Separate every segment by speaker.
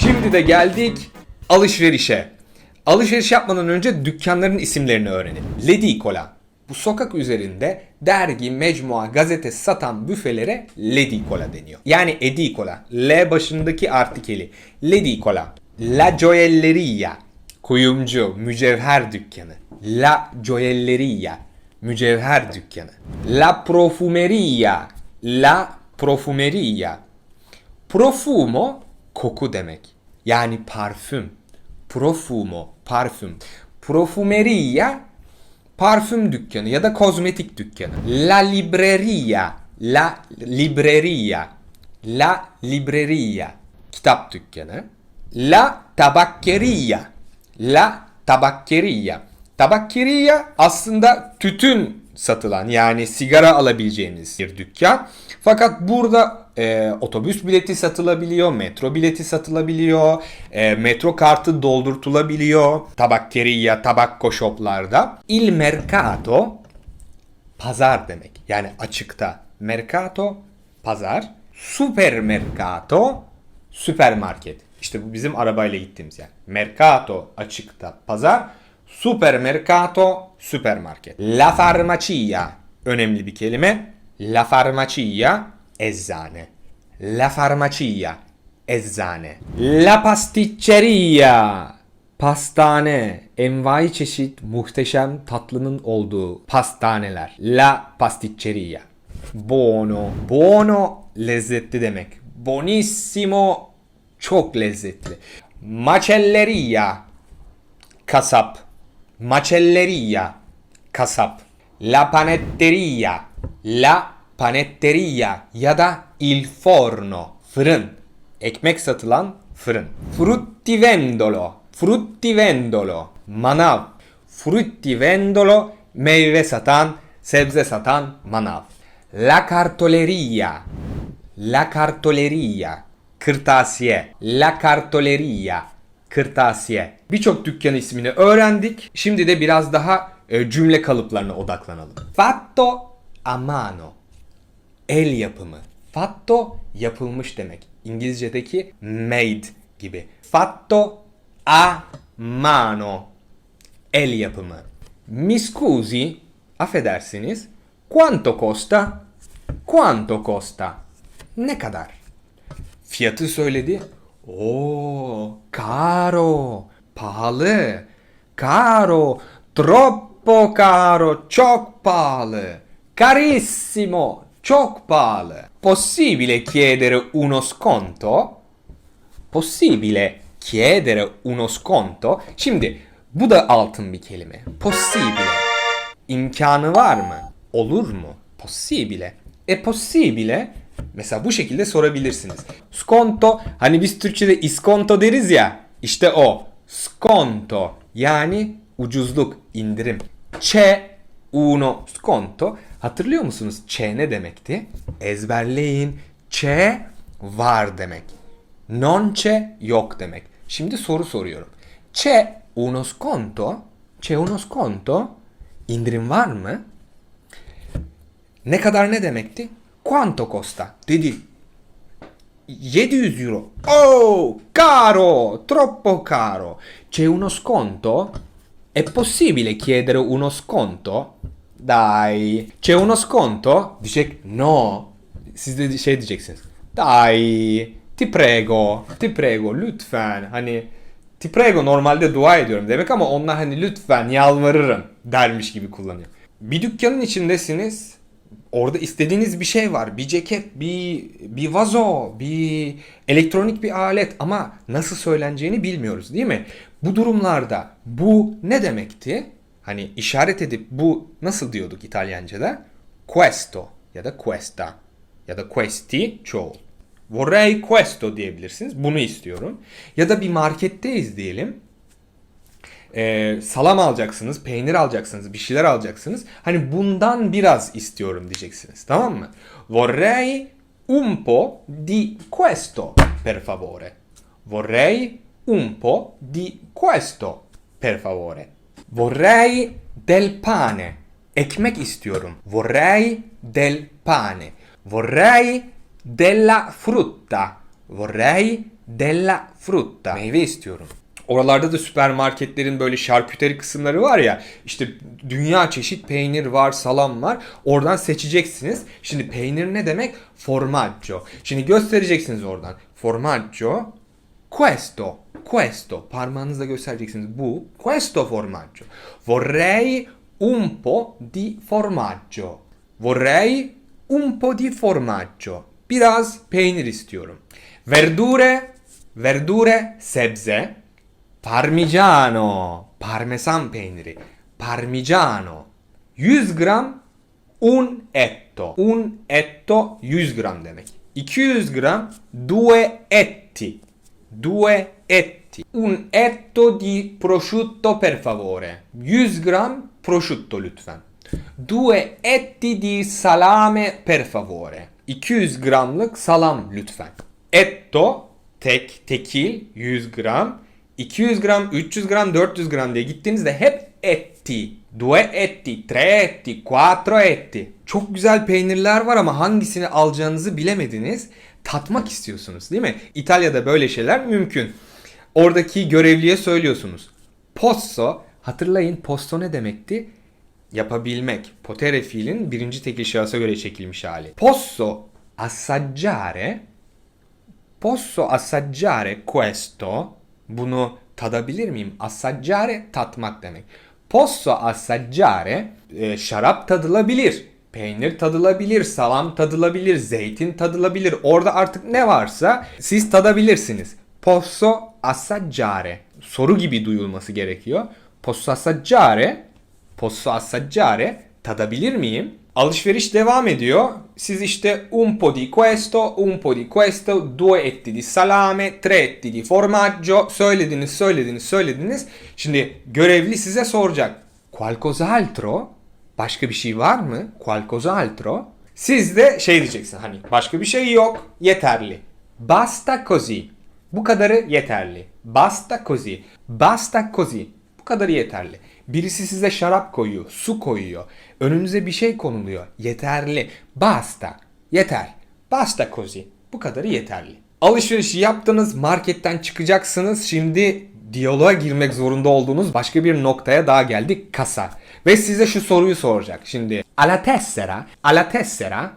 Speaker 1: Şimdi de geldik alışverişe. Alışveriş yapmadan önce dükkanların isimlerini öğrenin. L'Edicola. Bu sokak üzerinde dergi, mecmua, gazete satan büfelere L'Edicola deniyor. Yani edicola. L başındaki artikeli. L'Edicola. La Gioielleria. Kuyumcu, mücevher dükkanı. La Gioielleria. Mücevher dükkanı. La Profumeria. La Profumeria. Profumo koku demek. Yani parfüm. Profumo, parfüm. Profumeria parfüm dükkanı ya da kozmetik dükkanı. La libreria, la libreria, la libreria kitap dükkanı. La tabaccheria, la tabaccheria. Tabaccheria aslında tütün satılan yani sigara alabileceğiniz bir dükkan. Fakat burada e, otobüs bileti satılabiliyor, metro bileti satılabiliyor, e, metro kartı doldurtulabiliyor. Tabaccheria, tabacco shoplarda. Il mercato pazar demek. Yani açıkta. Mercato pazar. Supermercato süpermarket. İşte bu bizim arabayla gittiğimiz yer. Mercato açıkta pazar. Supermercato süpermarket. La farmacia önemli bir kelime. La farmacia eczane. La farmacia eczane. La pasticceria pastane. Envai çeşit muhteşem tatlının olduğu pastaneler. La pasticceria. Buono. Buono lezzetli demek. Bonissimo çok lezzetli. Macelleria kasap. Macelleria kasap. La panetteria. La panetteria ya da il forno fırın. Ekmek satılan fırın. Fruttivendolo. Fruttivendolo. Manav. Fruttivendolo meyve satan, sebze satan manav. La cartoleria. La cartoleria. Kırtasiye. La cartoleria. Kırtasiye. Birçok dükkan ismini öğrendik. Şimdi de biraz daha e, cümle kalıplarına odaklanalım. Fatto a mano. El yapımı. Fatto yapılmış demek. İngilizce'deki made gibi. Fatto a mano. El yapımı. Mi scusi, affedersiniz. Quanto costa? Quanto costa? Ne kadar? Fiyatı söyledi. Oo, caro, pahalı. Caro, troppo caro, çok pahalı. Carissimo, çok pahalı. Possibile chiedere uno sconto? Possibile chiedere uno sconto? Şimdi bu da altın bir kelime. Possibile. İmkanı var mı? Olur mu? Possibile. E possibile mesela bu şekilde sorabilirsiniz. Sconto hani biz Türkçe'de iskonto deriz ya işte o. Sconto yani ucuzluk, indirim. C'è uno sconto. Hatırlıyor musunuz? C'è ne demekti? Ezberleyin. C'è var demek. Non c'è yok demek. Şimdi soru soruyorum. C'è uno sconto? C'è uno sconto? İndirim var mı? Ne kadar ne demekti? Quanto costa? Dedi. 700 euro. Oh, caro, troppo caro. C'è uno sconto? È possibile chiedere uno sconto? Dai. C'è uno sconto? Diyecek no. Siz de şey diyeceksiniz. Dai. Ti prego. Ti prego. Lütfen. Hani ti prego normalde dua ediyorum demek ama onlar hani lütfen yalvarırım dermiş gibi kullanıyor. Bir dükkanın içindesiniz. Orada istediğiniz bir şey var. Bir ceket, bir bir vazo, bir elektronik bir alet ama nasıl söyleneceğini bilmiyoruz değil mi? Bu durumlarda bu ne demekti? Hani işaret edip bu nasıl diyorduk İtalyanca'da? Questo ya da questa ya da questi çoğul. Vorrei questo diyebilirsiniz. Bunu istiyorum. Ya da bir marketteyiz diyelim. Ee, salam alacaksınız, peynir alacaksınız, bir şeyler alacaksınız. Hani bundan biraz istiyorum diyeceksiniz. Tamam mı? Vorrei un po' di questo, per favore. Vorrei un po' di questo, per favore. Vorrei del pane. Ekmek istiyorum. Vorrei del pane. Vorrei della frutta. Vorrei della frutta. Meyve istiyorum. Oralarda da süpermarketlerin böyle şarküteri kısımları var ya işte dünya çeşit peynir var, salam var. Oradan seçeceksiniz. Şimdi peynir ne demek? Formaggio. Şimdi göstereceksiniz oradan. Formaggio questo, questo parmağınızla göstereceksiniz bu questo formaggio. Vorrei un po' di formaggio. Vorrei un po' di formaggio. Biraz peynir istiyorum. Verdure, verdure, sebze. Parmigiano, parmesan peyniri. Parmigiano. 100 gram un etto. Un etto 100 gram demek. 200 gram due etti. Due etti. Un etto di prosciutto per favore. 100 gram prosciutto lütfen. Due etti di salame per favore. 200 gramlık salam lütfen. Etto tek tekil 100 gram. 200 gram, 300 gram, 400 gram diye gittiğinizde hep etti. Due etti, tre etti, quattro etti. Çok güzel peynirler var ama hangisini alacağınızı bilemediniz. Tatmak istiyorsunuz değil mi? İtalya'da böyle şeyler mümkün. Oradaki görevliye söylüyorsunuz. Posso, hatırlayın posto ne demekti? Yapabilmek. Potere fiilin birinci tekil şahısa göre çekilmiş hali. Posso assaggiare Posso assaggiare questo? Bunu tadabilir miyim? Assaggiare tatmak demek. Posso assaggiare e, şarap tadılabilir. Peynir tadılabilir, salam tadılabilir, zeytin tadılabilir. Orada artık ne varsa siz tadabilirsiniz. Posso assaggiare. Soru gibi duyulması gerekiyor. Posso assaggiare. Posso assaggiare. Tadabilir miyim? Alışveriş devam ediyor. Siz işte un po' di questo, un po' di questo, due etti di salame, tre etti di formaggio söylediniz, söylediniz, söylediniz. Şimdi görevli size soracak. Qualcos'altro? Başka bir şey var mı? Qualcos'altro? Siz de şey diyeceksin hani başka bir şey yok, yeterli. Basta così. Bu kadarı yeterli. Basta così. Basta così. Bu kadarı yeterli. Birisi size şarap koyuyor, su koyuyor. Önünüze bir şey konuluyor. Yeterli. Basta. Yeter. Basta così. Bu kadarı yeterli. Alışverişi yaptınız, marketten çıkacaksınız. Şimdi diyaloğa girmek zorunda olduğunuz başka bir noktaya daha geldik. Kasa. Ve size şu soruyu soracak. Şimdi alla tessera, alla tessera.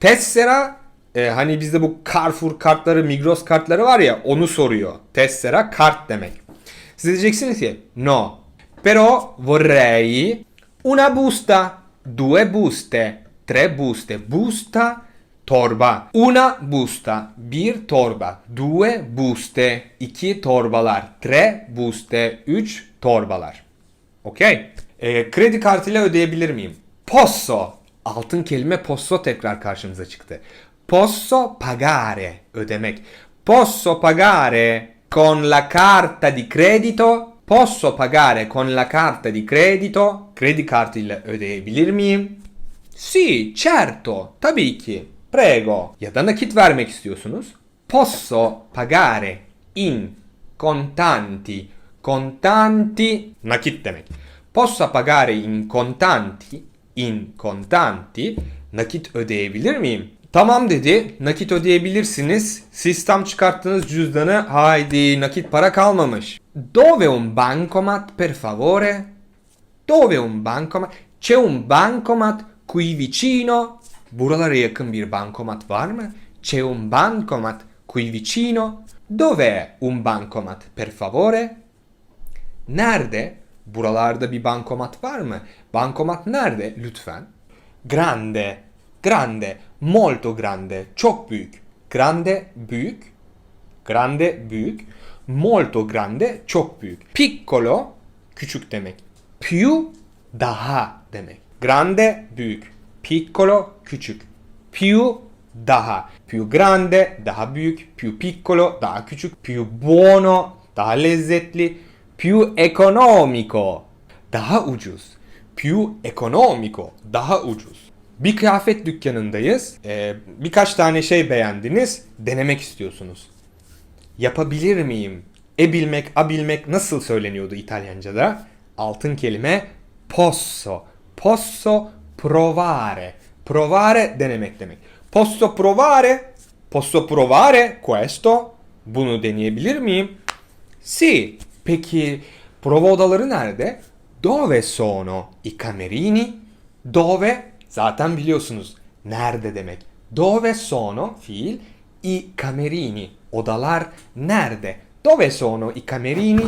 Speaker 1: Tessera e, hani bizde bu Carrefour kartları, Migros kartları var ya onu soruyor. Tessera kart demek. Siz diyeceksiniz ki no. Però vorrei una busta, due buste, tre buste. Busta torba. Una busta, bir torba. Due buste, iki torbalar. Tre buste, üç torbalar. Okey. E, kredi kartıyla ödeyebilir miyim? Posso. Altın kelime posso tekrar karşımıza çıktı. Posso pagare. Ödemek. Posso pagare con la carta di credito. Posso pagare con la carta di credito. Kredi kartıyla ödeyebilir miyim? Sì, certo. Tabii ki. Prego. Ya da nakit vermek istiyorsunuz. Posso pagare in contanti. Contanti nakit demek. Posso pagare in contanti. In contanti nakit ödeyebilir miyim? Tamam dedi. Nakit ödeyebilirsiniz. Siz tam çıkarttığınız cüzdanı haydi nakit para kalmamış. Dove un bancomat per favore? Dove un bancomat? C'è un bancomat qui vicino? Buralara yakın bir bankomat var mı? C'è un bancomat qui vicino? Dov'è un bancomat per favore? Nerede? Buralarda bir bankomat var mı? Bankomat nerede? Lütfen. Grande. Grande. Molto grande. Çok büyük. Grande büyük. Grande büyük. Molto grande çok büyük. Piccolo küçük demek. Più daha demek. Grande büyük. Piccolo küçük. Più daha. Più grande daha büyük. Più piccolo daha küçük. Più buono daha lezzetli. Più economico daha ucuz. Più economico daha ucuz. Bir kıyafet dükkanındayız. Ee, birkaç tane şey beğendiniz. Denemek istiyorsunuz. Yapabilir miyim? E bilmek, a bilmek nasıl söyleniyordu İtalyanca'da? Altın kelime posso. Posso provare. Provare denemek demek. Posso provare? Posso provare questo? Bunu deneyebilir miyim? Sì. Peki prova odaları nerede? Dove sono i camerini? Dove zaten biliyorsunuz nerede demek. Dove sono fiil i camerini odalar nerede? Dove sono i camerini?